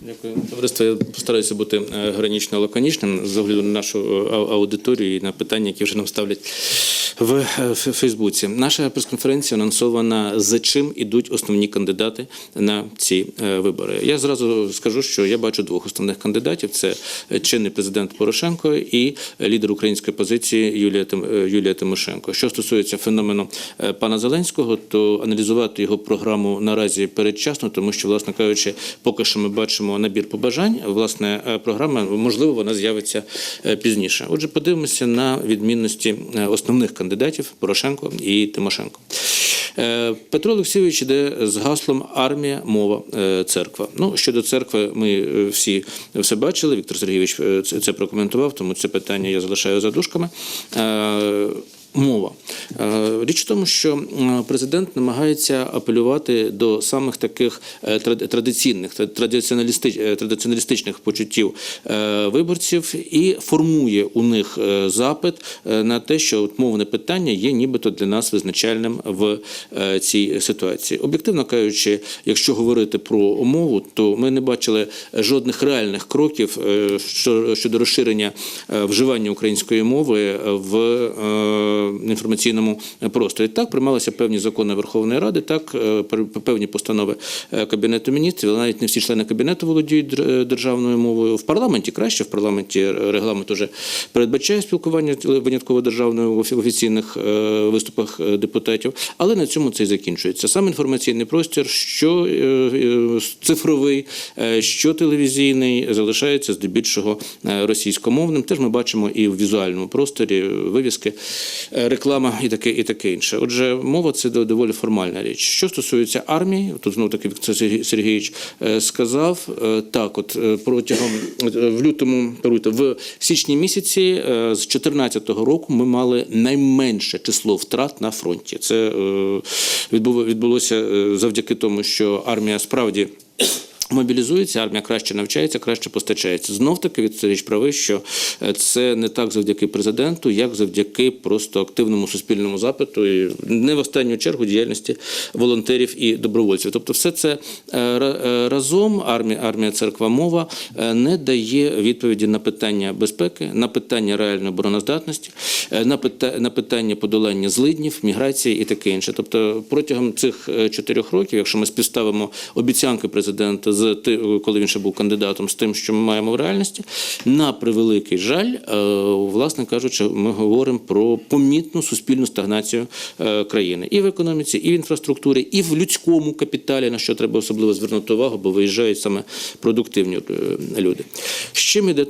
Дякую. Товариство, я постараюся бути е, гранічно лаконічним з огляду на нашу е, аудиторію і на питання, які вже нам ставлять в е, Фейсбуці. Наша прес-конференція анонсована, за чим ідуть основні кандидати на ці вибори. Я зразу скажу, що я бачу двох основних кандидатів: це чинний президент Порошенко і лідер української позиції Юлія Тим- Юлія Тимошенко. Що стосується феномену пана Зеленського, то аналізувати його програму наразі передчасно, тому що, власне кажучи, поки що ми бачимо набір побажань. Власне, е, програма можливо вона з'явиться е, пізніше. Отже, подивимося на відмінності е, основних кандидатів Порошенко і Тимошенко. Петро Олексійович іде з гаслом армія, мова, церква. Ну щодо церкви, ми всі все бачили. Віктор Сергійович це прокоментував, тому це питання я залишаю за дужками. Е, Мова Е, річ в тому, що президент намагається апелювати до самих таких е, тради- традиційних тра- традиціоналісти- е, традиціоналістичних почуттів е, виборців і формує у них е, запит е, на те, що мовне питання є нібито для нас визначальним в е, цій ситуації. Об'єктивно кажучи, якщо говорити про мову, то ми не бачили жодних реальних кроків е, що- щодо розширення е, вживання української мови в е, інформаційному просторі. Так приймалися певні закони Верховної Ради, так е, певні постанови е, Кабінету міністрів, навіть не всі члени кабінету володіють державною мовою. В парламенті краще, в парламенті регламент уже передбачає спілкування винятково державною в офіційних е, виступах е, депутатів, але на цьому це і закінчується. Сам інформаційний простір, що е, е, цифровий, е, що телевізійний, залишається здебільшого е, російськомовним. Теж ми бачимо і в візуальному просторі е, вивіски, е, реклама і таке, і таке інше. Отже, мова це до- доволі формальна річ. Що стосується армії, тут знову таки Віктор Сергій- Сергійович е, сказав е, так, от е, протягом е, в лютому в січні місяці е, з 2014 року ми мали найменше число втрат на фронті. Це е, відбулося е, завдяки тому, що армія справді. Мобілізується, армія краще навчається, краще постачається. Знов таки від річ правий, що е, це не так завдяки президенту, як завдяки просто активному суспільному запиту, і не в останню чергу діяльності волонтерів і добровольців. Тобто, все це е, е, разом армія, армія, церква, мова не дає відповіді на питання безпеки, на питання реальної обороноздатності, на пита- на питання подолання злиднів, міграції і таке інше. Тобто, протягом цих чотирьох років, якщо ми співставимо обіцянки президента з коли він ще був кандидатом, з тим, що ми маємо в реальності, на превеликий жаль, е, власне кажучи, ми говоримо про помітну суспільну стагнацію е, країни і в економіці, і в інфраструктурі, і в людському капіталі, на що треба особливо звернути увагу, бо виїжджають саме продуктивні е, люди. З чим іде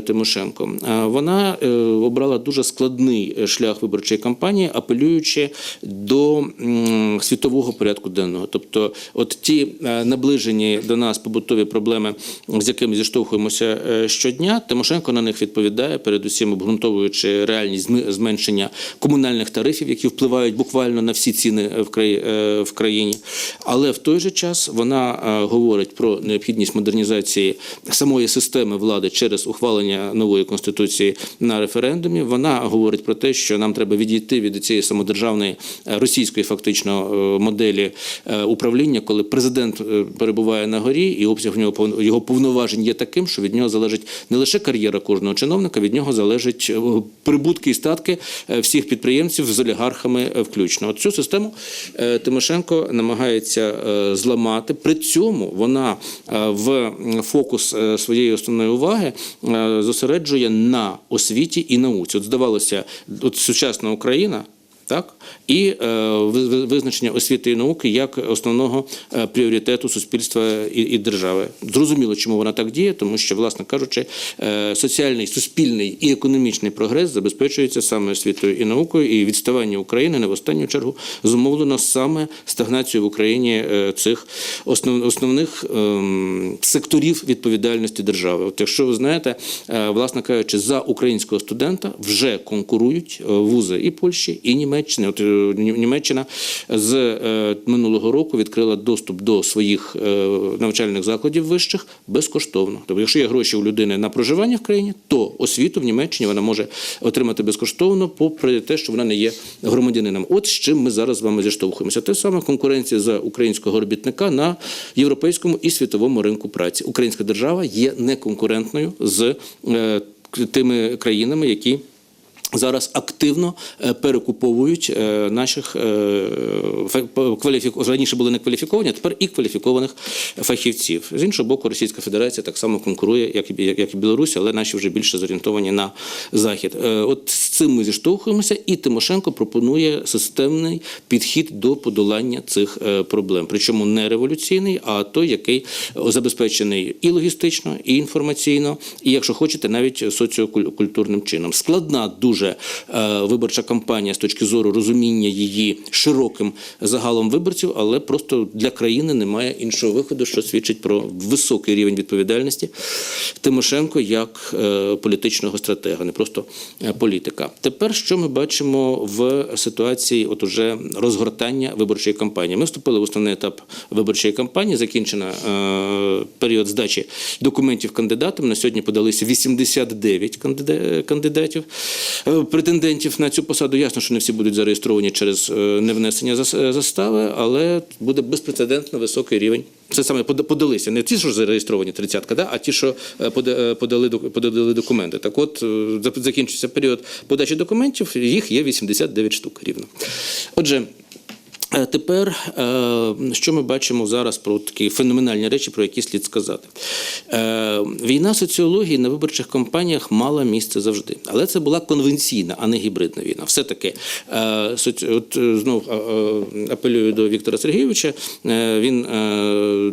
Тимошенко? Вона обрала дуже складний шлях виборчої кампанії, апелюючи до світового порядку денного. Тобто, от ті наближені до нас побутові проблеми, з якими зіштовхуємося е, щодня, Тимошенко на них відповідає, передусім обґрунтовуючи реальність зменшення комунальних тарифів, які впливають буквально на всі ціни в краї- е, в країні. Але в той же час вона е, говорить про необхідність модернізації самої системи влади через ухвалення нової конституції на референдумі. Вона говорить про те, що нам треба відійти від цієї самодержавної е, російської фактично е, моделі е, управління, коли президент е, перебуває на горі, і обсяг нього його повноважень є таким, що від нього залежить не лише кар'єра кожного чиновника, від нього залежать е, прибутки і статки е, всіх підприємців з олігархами е, включно. От цю систему Тимошенко намагається зламати. При цьому вона в фокус своєї основної уваги зосереджує на освіті і науці. От здавалося, от сучасна Україна. Так і е, ви- ви- визначення освіти і науки як основного е, пріоритету суспільства і, держави. Зрозуміло, чому вона так діє, тому що, власне кажучи, е, соціальний, суспільний і економічний прогрес забезпечується саме освітою і наукою, і відставання України не в останню чергу зумовлено саме стагнацією в Україні цих основ, основних ем, секторів відповідальності держави. От якщо ви знаєте, власне кажучи, за українського студента вже конкурують вузи і Польщі, і Німеччини. Німеччини. От е, Німеччина з е, минулого року відкрила доступ до своїх е, навчальних закладів вищих безкоштовно. Тобто, якщо є гроші у людини на проживання в країні, то освіту в Німеччині вона може отримати безкоштовно, попри те, що вона не є громадянином. От з чим ми зараз з вами зіштовхуємося. Те саме конкуренція за українського робітника на європейському і світовому ринку праці. Українська держава є неконкурентною з тими країнами, які зараз активно е, перекуповують е, наших кваліфікованих, раніше були не кваліфіковані, а тепер і кваліфікованих фахівців. З іншого боку, Російська Федерація так само конкурує, як і як і Білорусь, але наші вже більше зорієнтовані на захід. Е, От цим ми зіштовхуємося, і Тимошенко пропонує системний підхід до подолання цих е, проблем. Причому не революційний, а той, який забезпечений і логістично, і інформаційно, і якщо хочете, навіть соціокультурним чином. Складна дуже е, виборча кампанія з точки зору розуміння її широким загалом виборців, але просто для країни немає іншого виходу, що свідчить про високий рівень відповідальності Тимошенко як е, політичного стратега, не просто політика. Тепер що ми бачимо в ситуації от уже розгортання виборчої кампанії? Ми вступили в основний етап виборчої кампанії. Закінчено е, період здачі документів кандидатам. На сьогодні подалися 89 кандида- кандидатів, е, претендентів на цю посаду. Ясно, що не всі будуть зареєстровані через е, невнесення зас- застави, але буде безпрецедентно високий рівень. Це саме пода- подалися, не ті, що зареєстровані тридцятка, да, а ті, що е, е, подали, подали документи. Так от е, закінчився період подачі документів, їх є 89 штук рівно. Отже. Е, Тепер, е, що ми бачимо зараз про такі феноменальні речі, про які слід сказати. Е, Війна соціології на виборчих кампаніях мала місце завжди, але це була конвенційна, а не гібридна війна. Все-таки е, от знов апелюю до Віктора Сергійовича. Він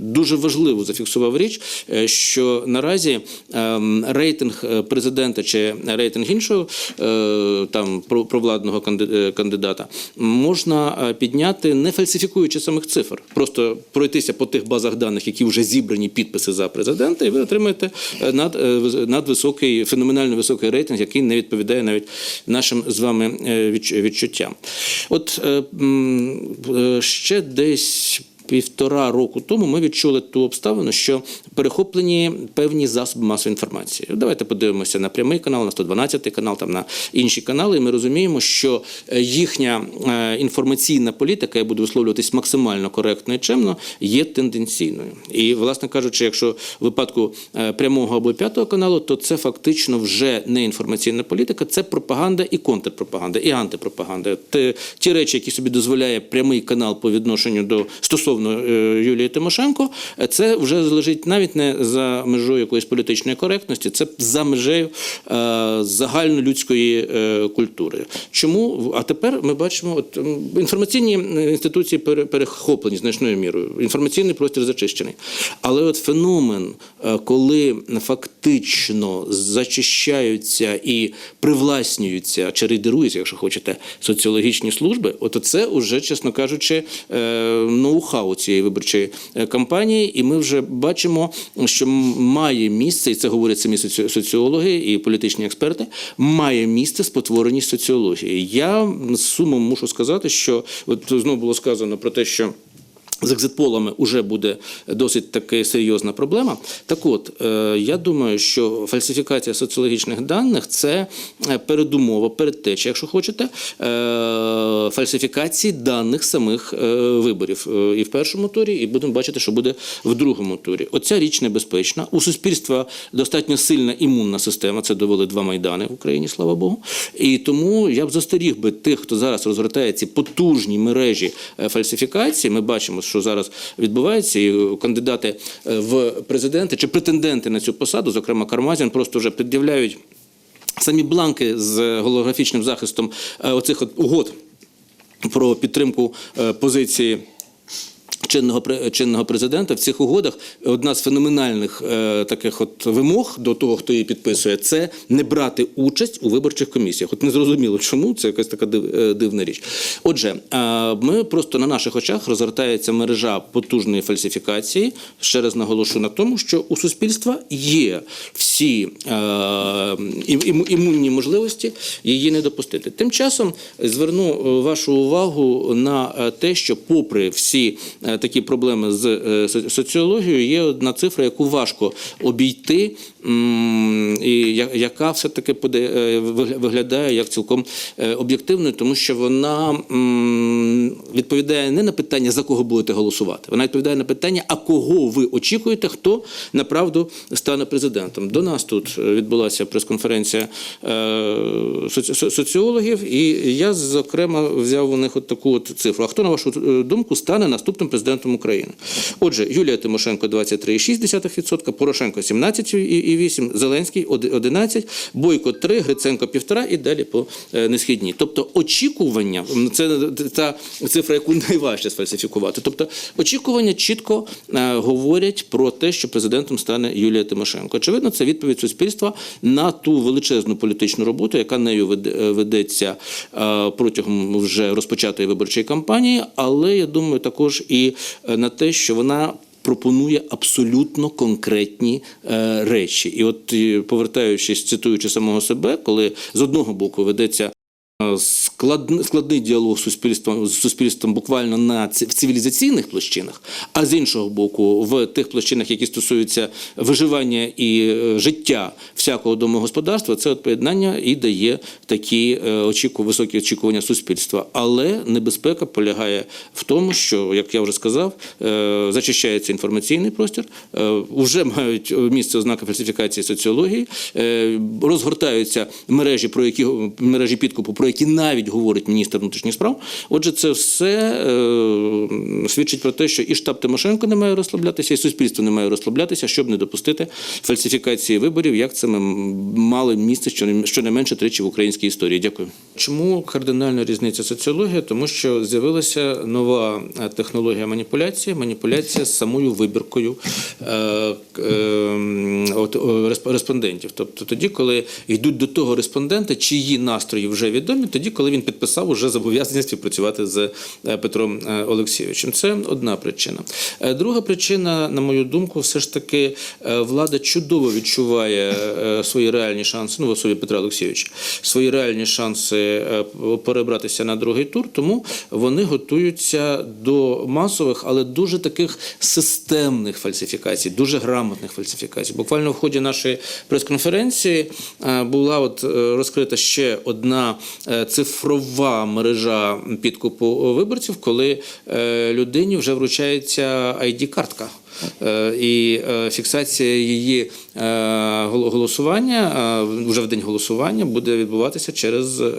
дуже важливо зафіксував річ, що наразі е, рейтинг президента чи рейтинг іншого там провладного кандидата можна е, підняти, не фальсифікуючи самих цифр, просто пройтися по тих базах даних, які вже зібрані підписи за президента, і ви отримаєте е, над, е, надвисокий, феноменально високий рейтинг, який не відповідає навіть нашим з вами е, відчуттям. От ще десь. Півтора року тому ми відчули ту обставину, що перехоплені певні засоби масової інформації. Давайте подивимося на прямий канал, на 112 канал, там на інші канали. І ми розуміємо, що е, їхня е, інформаційна політика, я буду висловлюватись максимально коректно і чемно, є тенденційною. І, власне кажучи, якщо в випадку е, прямого або п'ятого каналу, то це фактично вже не інформаційна політика, це пропаганда і контрпропаганда, і антипропаганда. Ті речі, які собі дозволяє прямий канал по відношенню до стосовно е, Юлії Тимошенко, це вже лежить навіть не за межою якоїсь політичної коректності, це за межею е, загальнолюдської е, культури. Чому? А тепер ми бачимо, от інформаційні інституції перехоплені значною мірою. Інформаційний простір зачищений. Але от феномен, коли фактично зачищаються і привласнюються чи рейдеруються, якщо хочете, соціологічні служби, от це вже, чесно кажучи, е, ноу-хау цієї виборчої е, кампанії, і ми вже бачимо, що має місце, і це говорять самі соціологи і політичні експерти, має місце спотвореність соціології. Я з сумом мушу сказати, що от знову було сказано про те, що. З екзитполами вже буде досить таки серйозна проблема. Так от, е, я думаю, що фальсифікація соціологічних даних це е, передумова, передтеча, якщо хочете, е, фальсифікації даних самих виборів і в першому турі, і будемо бачити, що буде в другому турі. Оця річ небезпечна. У суспільства достатньо сильна імунна система. Це довели два майдани в Україні, слава Богу. І тому я б застеріг би тих, хто зараз розгортає ці потужні мережі фальсифікації. Ми бачимо, що зараз відбувається, і е, кандидати е, в президенти чи претенденти на цю посаду, зокрема Кармазін, просто вже пред'являють самі бланки з голографічним захистом е, оцих от угод про підтримку позиції. Чинного чинного президента в цих угодах одна з феноменальних е, таких от вимог до того, хто її підписує, це не брати участь у виборчих комісіях. От не зрозуміло, чому це якась така див, е, дивна річ. Отже, е, ми просто на наших очах розгортається мережа потужної фальсифікації. Ще раз наголошую на тому, що у суспільства є всі е, ім- ім- імунні можливості її не допустити. Тим часом зверну е, вашу увагу на е, те, що, попри всі такі проблеми з е, соціологією, є одна цифра, яку важко обійти, і яка все-таки е, виглядає як цілком е, об'єктивною, тому що вона відповідає не на питання, за кого будете голосувати. Вона відповідає на питання, а кого ви очікуєте, хто направду стане президентом. До нас тут е, відбулася прес-конференція соці- со- соціологів, і я зокрема взяв у них от таку от цифру. А хто на вашу думку стане наступним президентом України? Отже, Юлія Тимошенко 23,6%, Порошенко 17,8%, Зеленський 11%, Бойко 3%, Гриценко 1,5% і далі по е, несхідній. Тобто очікування це та цифра, яку найважче сфальсифікувати. Тобто очікування чітко е, говорять про те, що президентом стане Юлія Тимошенко. Очевидно, це відповідь суспільства на ту величезну політичну роботу, яка нею е, ведеться протягом вже розпочатої виборчої кампанії, але я думаю, також і на те, що вона. Пропонує абсолютно конкретні е, речі, і от повертаючись, цитуючи самого себе, коли з одного боку ведеться е, складний, складний діалог з суспільством з суспільством буквально на в цивілізаційних площинах, а з іншого боку, в тих площинах, які стосуються виживання і е, життя всякого домогосподарства, це от поєднання і дає такі е, очіку, високі очікування суспільства. Але небезпека полягає в тому, що, як я вже сказав, е, зачищається інформаційний простір, е, вже мають місце ознаки фальсифікації соціології, е, розгортаються мережі, про які мережі підкупу, про які навіть говорить міністр внутрішніх справ. Отже, це все е, свідчить про те, що і штаб Тимошенко не має розслаблятися, і суспільство не має розслаблятися, щоб не допустити фальсифікації виборів, як це ми мали місце щонайменше тричі в українській історії. Дякую. Чому кардинальна різниця соціологія? Тому що з'явилася нова е, технологія маніпуляції, маніпуляція з самою вибіркою е, е, респондентів. Тобто тоді, коли йдуть до того респондента, чиї настрої вже відомі, тоді, коли він підписав уже зобов'язання співпрацювати з е, Петром е, Олексійовичем. Це одна причина. Е, Друга причина, на мою думку, все ж таки влада чудово відчуває свої реальні шанси, ну в особі Петра Олексійовича, свої реальні шанси перебратися на другий тур, тому вони готуються до масових, але дуже таких системних фальсифікацій, дуже грамотних фальсифікацій. Буквально в ході нашої прес-конференції була от розкрита ще одна цифрова мережа підкупу виборців, коли е, людині вже вручається ID-картка. Е, І е, фіксація її е, голосування е, вже в день голосування буде відбуватися через е,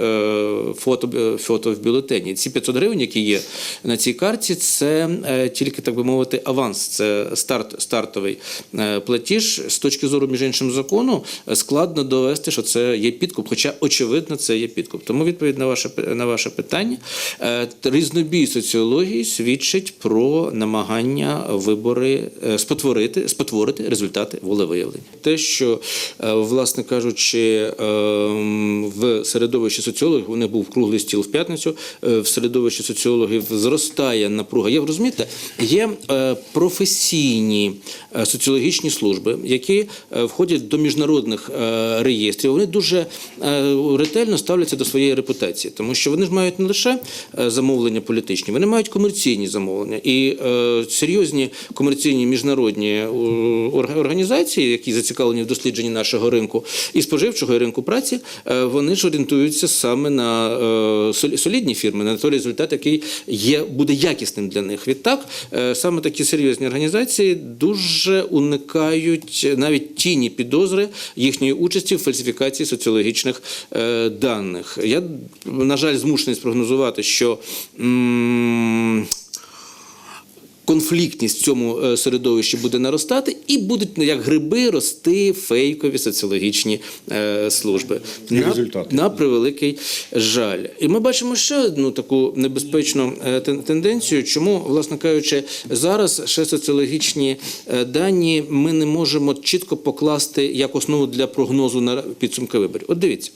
фото, е, фото в бюлетені. Ці 500 гривень, які є на цій карті, це е, тільки так би мовити аванс. Це старт стартовий е, платіж. З точки зору між іншим закону е, складно довести, що це є підкуп, хоча очевидно це є підкуп. Тому відповідь на ваше на ваше питання е, різнобій соціології свідчить про намагання вибори е, спотворити, спотворити результати волевиявлення. Те, що, е, власне кажучи, ем, в середовищі соціологів у них був круглий стіл в п'ятницю. е, В середовищі соціологів зростає напруга. Є розумієте, є е, професійні е, соціологічні служби, які е, входять до міжнародних е, реєстрів. Вони дуже е, ретельно ставляться до своєї репутації, тому що вони ж мають не лише е, замовлення політичні, вони мають комерційні замовлення і е, серйозні комерційні міжнародні е, організації, які зацікавлені в дослідженні нашого ринку і споживчого і ринку праці, е, вони ж орієнтуються саме на е, солідні фірми, на той результат, який є буде якісним для них. Відтак саме такі серйозні організації дуже уникають навіть тіні підозри їхньої участі в фальсифікації соціологічних даних. Я на жаль змушений спрогнозувати, що. Конфліктність в цьому е, середовищі буде наростати, і будуть ну, як гриби рости фейкові соціологічні е, служби. І на, на превеликий жаль. І ми бачимо ще одну таку небезпечну е, тенденцію, чому, власне кажучи, зараз ще соціологічні дані ми не можемо чітко покласти як основу для прогнозу на підсумки виборів. От дивіться,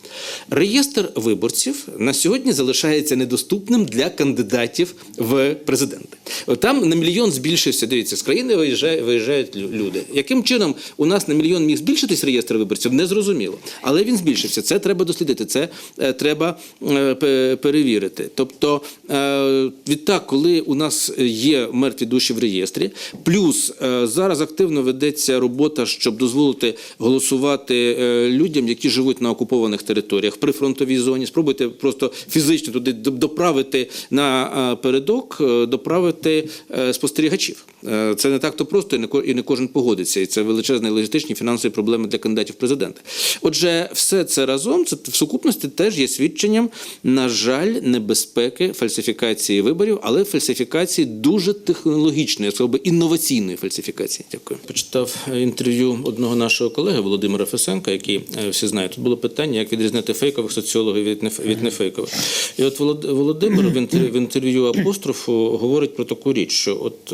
реєстр виборців на сьогодні залишається недоступним для кандидатів в президенти. Там на мільйон збільшився. Дивіться, з країни виїжджають люди. Яким чином у нас на мільйон міг збільшитись реєстр виборців? Не зрозуміло. Але він збільшився. Це треба дослідити. Це е, треба е, перевірити. Тобто, е, відтак, коли у нас є мертві душі в реєстрі, плюс зараз активно ведеться робота, щоб дозволити голосувати людям, які живуть на окупованих територіях при фронтовій зоні. Спробуйте просто фізично туди доправити на передок, доправити е, спостерігачів. Е, Це не так то просто, і не кожен погодиться. І це величезні логістичні фінансові проблеми для кандидатів в президенти. Отже, все це разом це в сукупності теж є свідченням, на жаль, небезпеки фальсифікації виборів, але фальсифікації дуже технологічної, я би інноваційної фальсифікації. Дякую. Почитав е, інтерв'ю одного нашого колеги Володимира Фесенка, який е, всі знають. Тут було питання, як відрізнити фейкових соціологів від неф- нефейкових. І от Волод- Володимир в інтерв'ю, апострофу говорить про таку річ, що от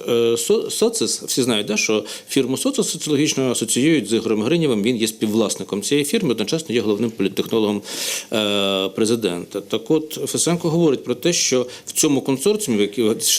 Социс, всі знають, да, що фірму Социс соціологічно асоціюють з Ігорем Гринєвим. Він є співвласником цієї фірми, одночасно є головним політтехнологом е, президента. Так от Фесенко говорить про те, що в цьому консорціумі,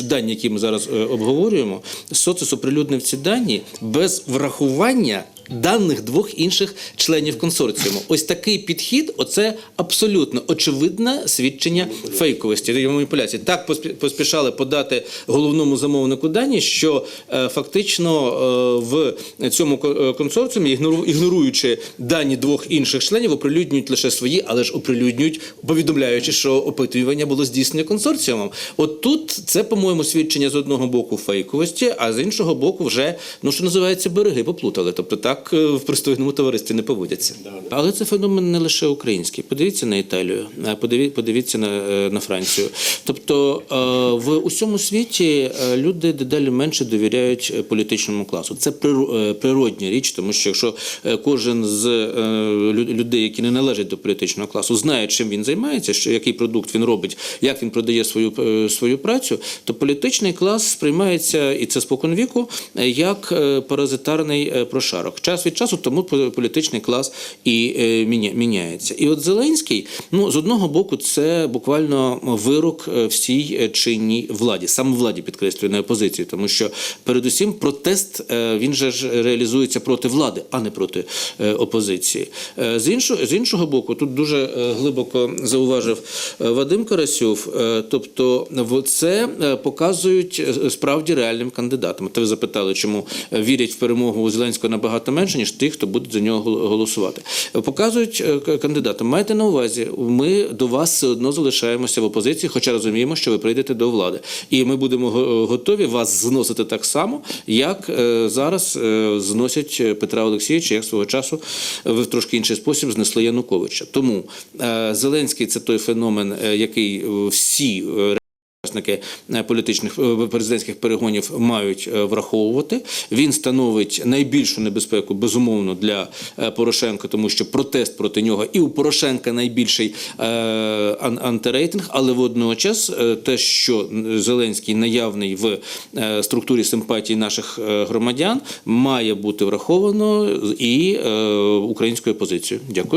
дані, які ми зараз е, обговорюємо, Социс оприлюднив ці дані без врахування. Даних двох інших членів консорціуму. Ось такий підхід, оце абсолютно очевидне свідчення фейковості маніпуляції. Так поспі- поспішали подати головному замовнику дані, що е, фактично е, в цьому е, консорціумі, ігнору- ігноруючи дані двох інших членів, оприлюднюють лише свої, але ж оприлюднюють, повідомляючи, що опитування було здійснено консорціумом. От тут це, по-моєму, свідчення з одного боку фейковості, а з іншого боку, вже ну що називається береги поплутали. Тобто так е, в пристойному товаристві не поводяться. Але це феномен не лише український. Подивіться на Італію, а подиві- подивіться на, е, на Францію. Тобто е, в усьому світі е, люди дедалі менше довіряють е, політичному класу. Це приро- е, природня річ, тому що якщо е, кожен з е, лю- людей, які не належать до політичного класу, знає, чим він займається, що який продукт він робить, як він продає свою е, свою працю, то політичний клас сприймається і це спокон віку е, як е, паразитарний е, прошарок. Час від часу тому по- політичний клас і е, міняється. І от Зеленський, ну з одного боку, це буквально вирок е, всій е, чинній владі, саме владі підкреслюю, не опозиції, тому що передусім протест він же ж реалізується проти влади, а не проти опозиції. З іншого з іншого боку, тут дуже глибоко зауважив Вадим Карасюв. Тобто, це показують справді реальним кандидатам. От ви запитали, чому вірять в перемогу Зеленського набагато менше, ніж тих, хто буде за нього голосувати. Показують е, кандидатам. Майте на увазі, ми до вас все одно залишаємося в опозиції, хоча розуміємо, що ви прийдете до влади. І ми будемо готові вас зносити так само, як е, зараз е, зносять Петра Олексійовича, як свого часу в трошки інший спосіб знесли Януковича. Тому Зеленський це той феномен, який всі. Учасники е, політичних е, президентських перегонів мають е, враховувати. Він становить найбільшу небезпеку безумовно для Порошенка, тому що протест проти нього і у Порошенка найбільший антирейтинг, але водночас те, що Зеленський наявний в структурі симпатії наших громадян, має бути враховано і українською позицією. Дякую.